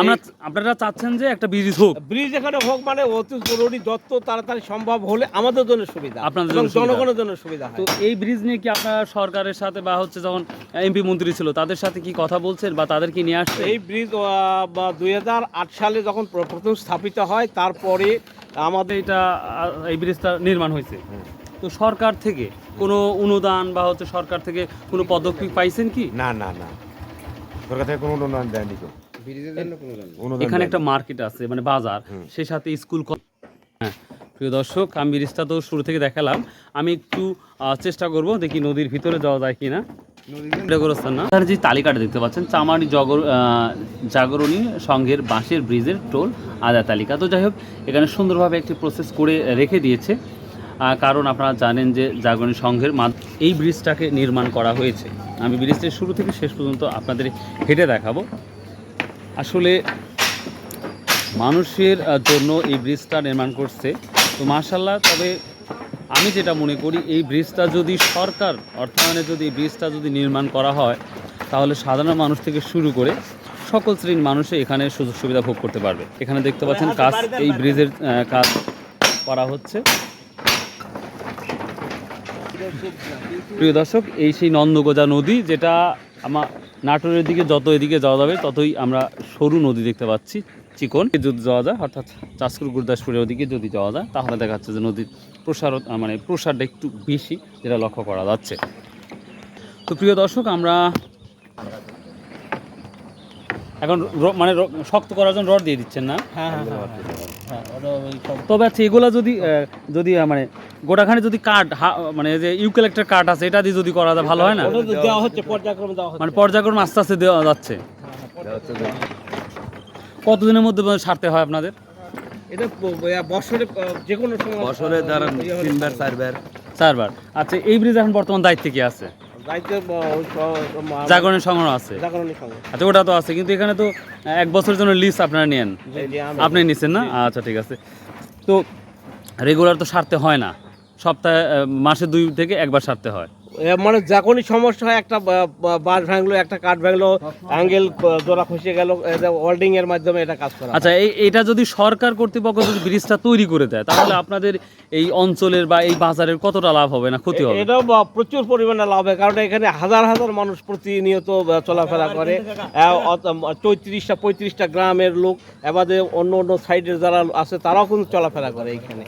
আমরা আপনারা চাচ্ছেন যে একটা ব্রিজ হোক। ব্রিজ এখানে হোক মানে অতি জরুরি যত তাড়াতাড়ি সম্ভব হলে আমাদের জন্য সুবিধা আপনাদের জন্য জনগণের জন্য সুবিধা তো এই ব্রিজ নিয়ে কি আপনারা সরকারের সাথে বা হচ্ছে যখন এমপি মন্ত্রী ছিল তাদের সাথে কি কথা বলছেন বা তাদের কি নিয়ে আসছে এই ব্রিজ দুই সালে যখন প্রথম স্থাপিত হয় তারপরে আমাদের এটা এই ব্রিজটা নির্মাণ হয়েছে। তো সরকার থেকে কোনো অনুদান বা হচ্ছে সরকার থেকে কোনো পদক্ষেপ পাইছেন কি? না না না। সরকার থেকে কোনো অনুদান দেয়নি তো। অনুদান এখানে একটা মার্কেট আছে মানে বাজার। সেই সাথে স্কুল হ্যাঁ প্রিয় দর্শক আমি ব্রিজটা তো শুরু থেকে দেখালাম। আমি একটু চেষ্টা করব দেখি নদীর ভিতরে যাওয়া যায় কিনা। তার যে তালিকাটা দেখতে পাচ্ছেন চামারি জগর আহ, জাগরণী সংঘের বাঁশের ব্রিজের টোল আদায় তালিকা। তো যাই হোক এখানে সুন্দরভাবে একটি প্রসেস করে রেখে দিয়েছে। কারণ আপনারা জানেন যে জাগরণী সংঘের এই ব্রিজটাকে নির্মাণ করা হয়েছে। আমি ব্রিজটির শুরু থেকে শেষ পর্যন্ত আপনাদের হেঁটে দেখাবো। আসলে মানুষের জন্য এই ব্রিজটা নির্মাণ করছে। তো মার্শাল্লাহ তবে আমি যেটা মনে করি এই ব্রিজটা যদি সরকার অর্থায়নে যদি এই ব্রিজটা যদি নির্মাণ করা হয় তাহলে সাধারণ মানুষ থেকে শুরু করে সকল শ্রেণির মানুষে এখানে সুযোগ সুবিধা ভোগ করতে পারবে। এখানে দেখতে পাচ্ছেন কাজ এই ব্রিজের কাজ করা হচ্ছে। প্রিয় দর্শক এই সেই নন্দগোজা নদী যেটা আমার নাটোরের দিকে যত এদিকে যাওয়া যাবে, ততই আমরা সরু নদী দেখতে পাচ্ছি, চিকন। যদি যাওয়া যায়, অর্থাৎ চাষকুর গুরুদাসপুরের ওদিকে যদি যাওয়া যায়, তাহলে দেখা যাচ্ছে যে নদীর প্রসার মানে প্রসারটা একটু বেশি, যেটা লক্ষ্য করা যাচ্ছে। তো প্রিয় দর্শক, আমরা এখন মানে শক্ত করার জন্য রড দিয়ে দিচ্ছেন না? হ্যাঁ হ্যাঁ হ্যাঁ, হ্যাঁ, সব- তবে আচ্ছা এগুলা যদি যদি মানে গোটাখানে যদি কাঠ মানে যে ইউক্যালেক্টার কাঠ আছে এটা দিয়ে যদি করা যায় ভালো হয় না? দেওয়া হচ্ছে পর্যায়ক্রমে দেওয়া হচ্ছে। মানে পর্যায়ক্রমে আস্তে আস্তে দেওয়া যাচ্ছে। কতদিনের মধ্যে সারতে হয় আপনাদের? এটা বছরে যে কোনো সময় বছরে ধরেন ইয়ে তিনবার চারবার। চারবার। আচ্ছা এই ব্রিজ এখন বর্তমান দায়িত্বে কি আছে? জাগরণের সংগ্রহ আছে? আচ্ছা ওটা তো আছে কিন্তু এখানে তো এক বছরের জন্য লিস্ট আপনারা নেন। আপনি নিচ্ছেন না? আচ্ছা ঠিক আছে। তো রেগুলার তো সারতে হয় না। সপ্তাহে মাসে দুই থেকে একবার সারতে হয়। মানে যখনই সমস্যা হয় একটা বা- বা- ভাঙলো একটা কাঠ ভাঙলো অ্যাঙ্গেল জোড়া খসে গেল ওয়েল্ডিং এর মাধ্যমে এটা কাজ করা আচ্ছা এই এটা যদি সরকার কর্তৃপক্ষ যদি ব্রিজটা তৈরি করে দেয় তাহলে আপনাদের এই অঞ্চলের বা এই বাজারের কতটা লাভ হবে না ক্ষতি হবে? এটাও প্রচুর পরিমাণে লাভ হয় কারণ এখানে হাজার হাজার মানুষ প্রতিনিয়ত চলাফেরা করে। চৌত্রিশটা পঁয়ত্রিশটা গ্রামের লোক এবারে অন্য অন্য সাইডের যারা আছে তারাও কিন্তু চলাফেরা করে এখানে।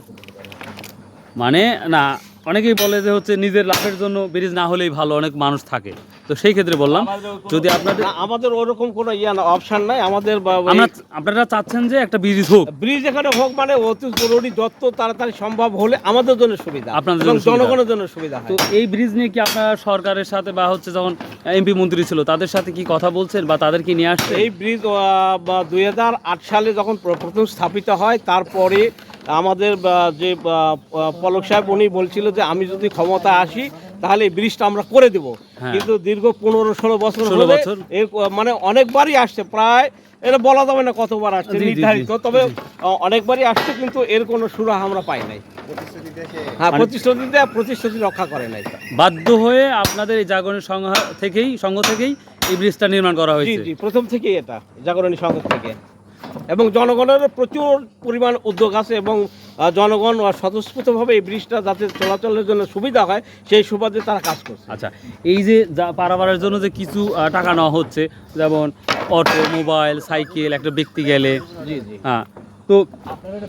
মানে না অনেকেই বলে যে হচ্ছে নিজের লাভের জন্য ব্রিজ না হলেই ভালো অনেক মানুষ থাকে। তো সেই ক্ষেত্রে বললাম যদি আপনাদের আমাদের ওরকম কোনো ইয়া না অপশন নাই আমাদের আপনারা চাচ্ছেন যে একটা ব্রিজ হোক। ব্রিজ এখানে হোক মানে অতি জরুরি যত তাড়াতাড়ি সম্ভব হলে আমাদের জন্য সুবিধা আপনাদের জন্য জনগণের জন্য সুবিধা তো এই ব্রিজ নিয়ে কি আপনারা সরকারের সাথে বা হচ্ছে যখন এমপি মন্ত্রী ছিল তাদের সাথে কি কথা বলছেন বা তাদের কি নিয়ে আসছে এই ব্রিজ দুই হাজার আট সালে যখন প্র- প্রথম স্থাপিত হয় তারপরে আমাদের যে পলক সাহেব উনি বলছিল যে আমি যদি ক্ষমতা আসি তাহলে এই ব্রিজটা আমরা করে দেব। হ্যাঁ। কিন্তু দীর্ঘ পনেরো ষোলো বছর 16 হলে বছর। এর মানে অনেকবারই আসছে। প্রায় এটা বলা যাবে না কতবার আসছে। নির্ধারিত। তবে অনেকবারই আসছে কিন্তু এর কোনো সুরাহা আমরা পাই নাই। হ্যাঁ মানে- প্রতিশ্রুতি দেয় প্রতিশ্রুতি রক্ষা করে নাই। বাধ্য হয়ে আপনাদের এই জাগরণের সংঘ থেকেই সংঘ থেকেই এই ব্রিজটা নির্মাণ করা জি হয়েছে। জি প্রথম থেকেই এটা জাগরণী সংঘ থেকে। এবং জনগণের প্রচুর পরিমাণ উদ্যোগ আছে এবং জনগণ স্বতঃস্ফূর্তভাবে এই ব্রিজটা যাতে চলাচলের জন্য সুবিধা হয় সেই সুবাদে তারা কাজ করছে। আচ্ছা এই যে পারাবারের জন্য যে কিছু টাকা নেওয়া হচ্ছে যেমন অটো মোবাইল সাইকেল একটা ব্যক্তি গেলে জি জি। হ্যাঁ তো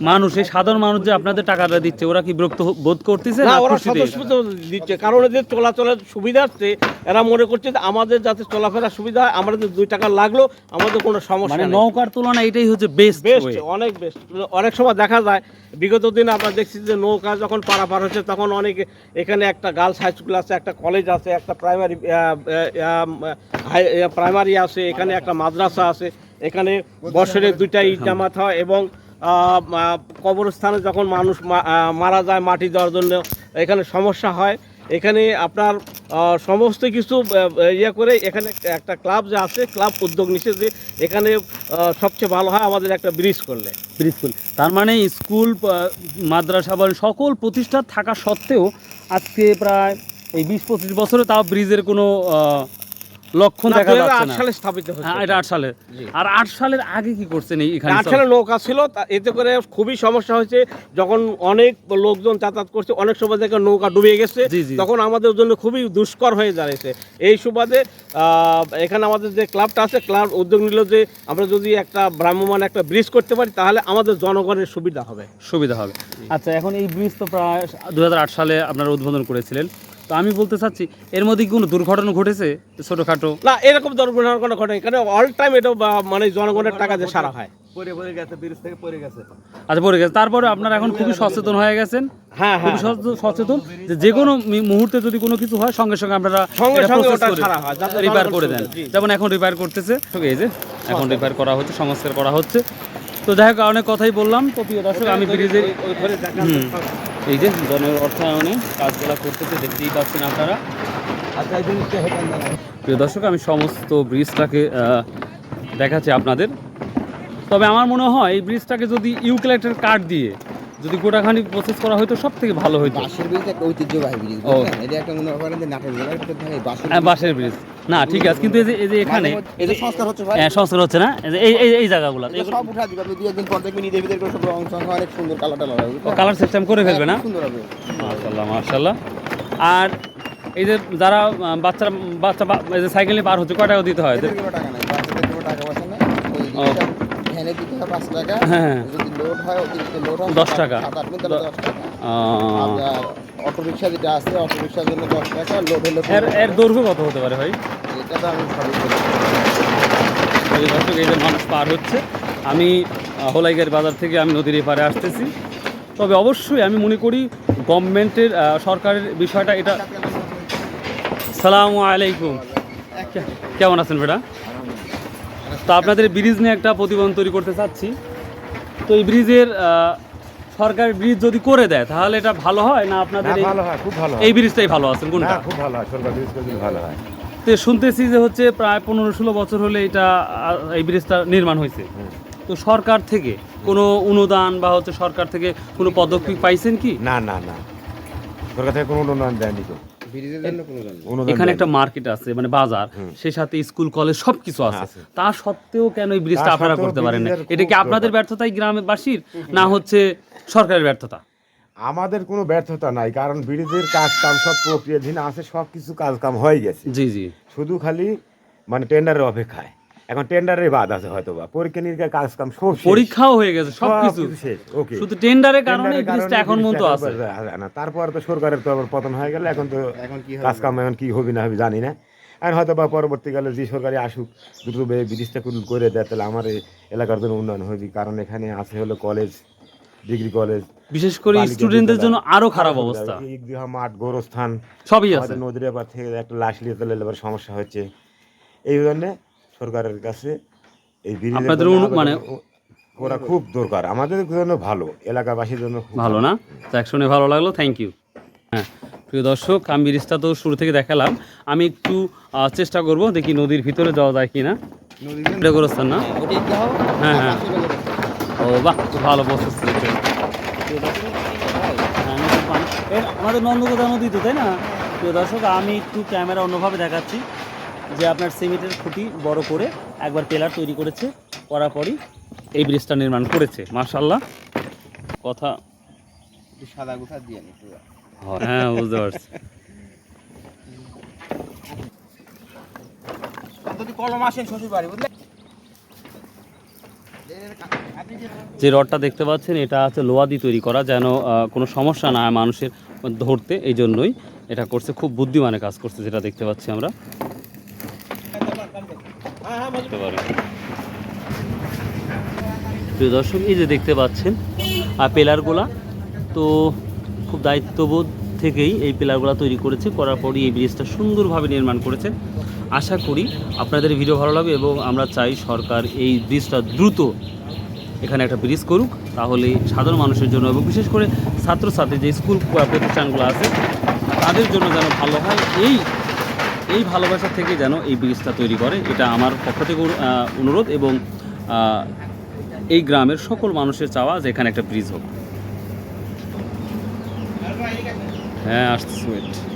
মানুষ এই সাধারণ মানুষ যে আপনাদের টাকাটা দিচ্ছে ওরা কি বিরক্ত বোধ করতেছে না ওরা? স্বতঃস্ফূর্ত দিচ্ছে। কারণ এদের চলাচলের সুবিধার্থে এরা মনে করছে যে আমাদের যাতে চলাফেরা সুবিধা হয় আমাদের দুই টাকা লাগল আমাদের কোনো সমস্যা মানে নেই। নৌকার তুলনায় এটাই হচ্ছে বেস্ট বেস্ট অনেক বেস্ট অনেক সময় দেখা যায় বিগত দিন আমরা দেখছি যে নৌকা যখন পারাপার হচ্ছে তখন অনেক এখানে একটা গার্লস হাই স্কুল আছে একটা কলেজ আছে একটা প্রাইমারি প্রাইমারি আছে এখানে একটা মাদ্রাসা আছে এখানে বছরে দুইটা ঈদ জামাত হয় এবং কবরস্থানে যখন মানুষ মারা যায় মাটি দেওয়ার জন্য, এখানে সমস্যা হয়। এখানে আপনার সমস্ত কিছু ইয়ে করে এখানে একটা ক্লাব যে আছে, ক্লাব উদ্যোগ নিচ্ছে যে এখানে সবচেয়ে ভালো হয় আমাদের একটা ব্রিজ করলে। ব্রিজ করলে। তার মানে স্কুল মাদ্রাসা বলেন সকল প্রতিষ্ঠান থাকা সত্ত্বেও আজকে প্রায় এই বিশ পঁচিশ বছরে তাও ব্রিজের কোনো লক্ষণ দেখা যাচ্ছে না। সালে স্থাপিত হয়েছে হ্যাঁ এটা আট সালে। আর আট সালের আগে কি করছেন এখানে আট সালে নৌকা ছিল এতে করে খুবই সমস্যা হয়েছে। যখন অনেক লোকজন যাতায়াত করছে অনেক সময় থেকে নৌকা ডুবে গেছে। তখন আমাদের জন্য খুবই দুষ্কর হয়ে দাঁড়িয়েছে। এই সুবাদে এখানে আমাদের যে ক্লাবটা আছে ক্লাব উদ্যোগ নিল যে আমরা যদি একটা ভ্রাম্যমান একটা ব্রিজ করতে পারি তাহলে আমাদের জনগণের সুবিধা হবে। সুবিধা হবে। আচ্ছা এখন এই ব্রিজ তো প্রায় দুই হাজার আট সালে আপনারা উদ্বোধন করেছিলেন। তো আমি বলতে চাচ্ছি এর মধ্যে কি কোনো দুর্ঘটনা ঘটেছে? ছোটোখাটো। না এরকম দুর্ঘটনা কোনো ঘটে এখানে অল টাইম এটা মানে জনগণের টাকা দিয়ে সারা হয়। পরে পরে গেছে ব্রিজ থেকে পরে গেছে। আচ্ছা পড়ে গেছে। তারপরে আপনারা এখন খুবই সচেতন হয়ে গেছেন। হ্যাঁ হ্যাঁ খুবই সচেতন- যে যে কোনো মুহূর্তে যদি কোনো কিছু হয় সঙ্গে সঙ্গে আপনারা সঙ্গে সঙ্গে ওটা সারা হয়, যাতে রিপেয়ার করে দেন। যেমন এখন রিপেয়ার করতেছে। এই যে এখন রিপেয়ার করা হচ্ছে সংস্কার করা হচ্ছে। তো যাই হোক অনেক কথাই বললাম। তো প্রিয় দর্শক আমি ব্রিজের। এই যে জনের অর্থায়নে কাজগুলো করতেছে দেখতেই পাচ্ছেন আপনারা। আচ্ছা প্রিয় দর্শক আমি সমস্ত ব্রিজটাকে দেখাচ্ছি আপনাদের। তবে আমার মনে হয় এই ব্রিজটাকে যদি ইউক্যালেক্টের কাঠ দিয়ে যদি গোটাখানি প্রসেস করা হয়তো সব থেকে ভালো হতো বাঁশের ব্রিজ একটা ঐতিহ্যবাহী ব্রিজ এটা একটা মনে করেন যে নাটোর জেলার বাঁশের হ্যাঁ বাঁশের ব্রিজ না ঠিক আছে কিন্তু এই যে এই যে এখানে এই যে সংস্কার হচ্ছে ভাই। হ্যাঁ, সংস্কার হচ্ছে না? এই যে এই এই এই জায়গাগুলো। সব উঠা দিবে আপনি দুই একদিন পর দেখবেন ঈদের ভিতরে করে সব রং সং অনেক সুন্দর কালার টালার হবে? কালার সিস্টেম করে ফেলবে না? সুন্দর হবে। মাশাল্লাহ মাশাল্লাহ আর এই যে যারা বাচ্চারা বাচ্চা এই যে সাইকেল নিয়ে পার হচ্ছে কয় টাকা দিতে হয়? টাকা নাই টাকা পয়সা নাই। দিতে হয় পাঁচ টাকা। হ্যাঁ। যদি লোড হয় অতিরিক্ত লোড হয় দশ টাকা। সাত আট তাহলে দশ টাকা। আপনার অটো যেটা আছে অটো জন্য দশ টাকা লোড হলে এর এর দৈর্ঘ্য কত হতে পারে ভাই? এটা তো আমি সবই দর্শক এই যে মানুষ পার হচ্ছে আমি হোলাইগার বাজার থেকে আমি নদীর এপারে আসতেছি। তবে অবশ্যই আমি মনে করি গভর্নমেন্টের সরকারের বিষয়টা এটা সালামু আলাইকুম। কেমন আছেন বেটা? তো আপনাদের ব্রিজ নিয়ে একটা প্রতিবেদন তৈরি করতে চাচ্ছি। তো এই ব্রিজের সরকার ব্রিজ যদি করে দেয় তাহলে এটা ভালো হয় না আপনাদের এই- ভালো হয় খুব ভালো এই ব্রিজটাই ভালো আছে কোনটা? খুব ভালো হয় সরকার ব্রিজ করে ভালো হয়। তো শুনতেছি যে হচ্ছে প্রায় পনেরো ষোলো বছর হলে এটা এই ব্রিজটা নির্মাণ হয়েছে। তো সরকার থেকে কোনো অনুদান বা হচ্ছে সরকার থেকে কোনো পদক্ষেপ পাইছেন কি? না না না। সরকার থেকে কোনো অনুদান দেয়নি তো। এখানে একটা মার্কেট আছে মানে বাজার সেই সাথে স্কুল কলেজ সব কিছু আছে। তা সত্ত্বেও কেন এই ব্রিজটা আপনারা করতে পারেন না? এটা কি আপনাদের ব্যর্থতাই গ্রামের বাসীর না হচ্ছে সরকারের ব্যর্থতা? আমাদের কোনো ব্যর্থতা নাই কারণ ব্রিজের কাজ কাম সব প্রক্রিয়াধীন আছে সব কিছু কাজ কাম হয়ে গেছে। জি জি। শুধু খালি মানে টেন্ডারের অপেক্ষায়। এখন টেন্ডারের বাদ আছে হয়তো বা পরীক্ষা নিরীক্ষার কাজ কাম সব পরীক্ষাও হয়ে গেছে সব কিছু শেষ ওকে শুধু টেন্ডারের কারণে ব্রিজটা এখন ব্রিজটা আছে। না তারপর তো সরকারের তো আবার পতন হয়ে গেল এখন তো এখন কি হবে? কাজ কাম এখন কি হবে না হবে জানি না। আর হয়তো বা পরবর্তীকালে যে সরকারি আসুক দ্রুত বে- ব্রিজটা কুল- করে দেয় তাহলে আমার এই এলাকার জন্য উন্নয়ন হবে কারণ এখানে আছে হলো কলেজ ডিগ্রি কলেজ বিশেষ করে স্টুডেন্টদের জন্য আরও খারাপ অবস্থা। মাঠ গোরস্থান সবই আছে। নদীর থেকে একটা লাশ নিয়ে এলে এবার সমস্যা হচ্ছে। এই জন্য সরকারের কাছে এই আপনাদের মানে- ওরা খুব দরকার। আমাদের জন্য ভালো এলাকাবাসীর জন্য ভালো না? যাক শুনে ভালো লাগল থ্যাংক ইউ হ্যাঁ প্রিয় দর্শক আমি ব্রিজটা তো শুরু থেকে দেখালাম। আমি একটু চেষ্টা করব দেখি নদীর ভিতরে যাওয়া যায় কি না? হ্যাঁ, হ্যাঁ। ও বাহ খুব ভালো প্রসেস আমাদের নন্দকোদা নদী তো তাই না? প্রিয় দর্শক আমি একটু ক্যামেরা অন্যভাবে দেখাচ্ছি। যে আপনার সিমেন্টের খুঁটি বড় করে একবার পেলার তৈরি করেছে করার পরই এই ব্রিজটা নির্মাণ করেছে। মার্শাল্লাহ কথা সাদা গুঠা দিয়ে নি হ্যাঁ বুঝতে পারছি। কলম আসেন শ্বশুর বাড়ি বুঝলেন যে রডটা দেখতে পাচ্ছেন এটা আছে দিয়ে তৈরি করা যেন কোনো সমস্যা না হয় মানুষের ধরতে এই জন্যই এটা করছে। খুব বুদ্ধিমানে কাজ করছে যেটা দেখতে পাচ্ছি আমরা। দেখতে পারেন। প্রিয় দর্শক, এই যে দেখতে পাচ্ছেন আর পেলারগুলা তো খুব দায়িত্ববোধ থেকেই এই পিলারগুলো তৈরি করেছে, করার পরই এই ব্রিজটা সুন্দরভাবে নির্মাণ করেছে আশা করি আপনাদের ভিডিও ভালো লাগবে এবং আমরা চাই সরকার এই ব্রিজটা দ্রুত এখানে একটা ব্রিজ করুক, তাহলে সাধারণ মানুষের জন্য এবং বিশেষ করে ছাত্রছাত্রী যে স্কুল প্রতিষ্ঠানগুলো আছে, তাদের জন্য যেন ভালো হয়। এই এই ভালোবাসা থেকে যেন এই ব্রিজটা তৈরি করে, এটা আমার পক্ষ থেকে অনুরোধ এবং এই গ্রামের সকল মানুষের চাওয়া যে এখানে একটা ব্রিজ হোক হ্যাঁ আসতে wait.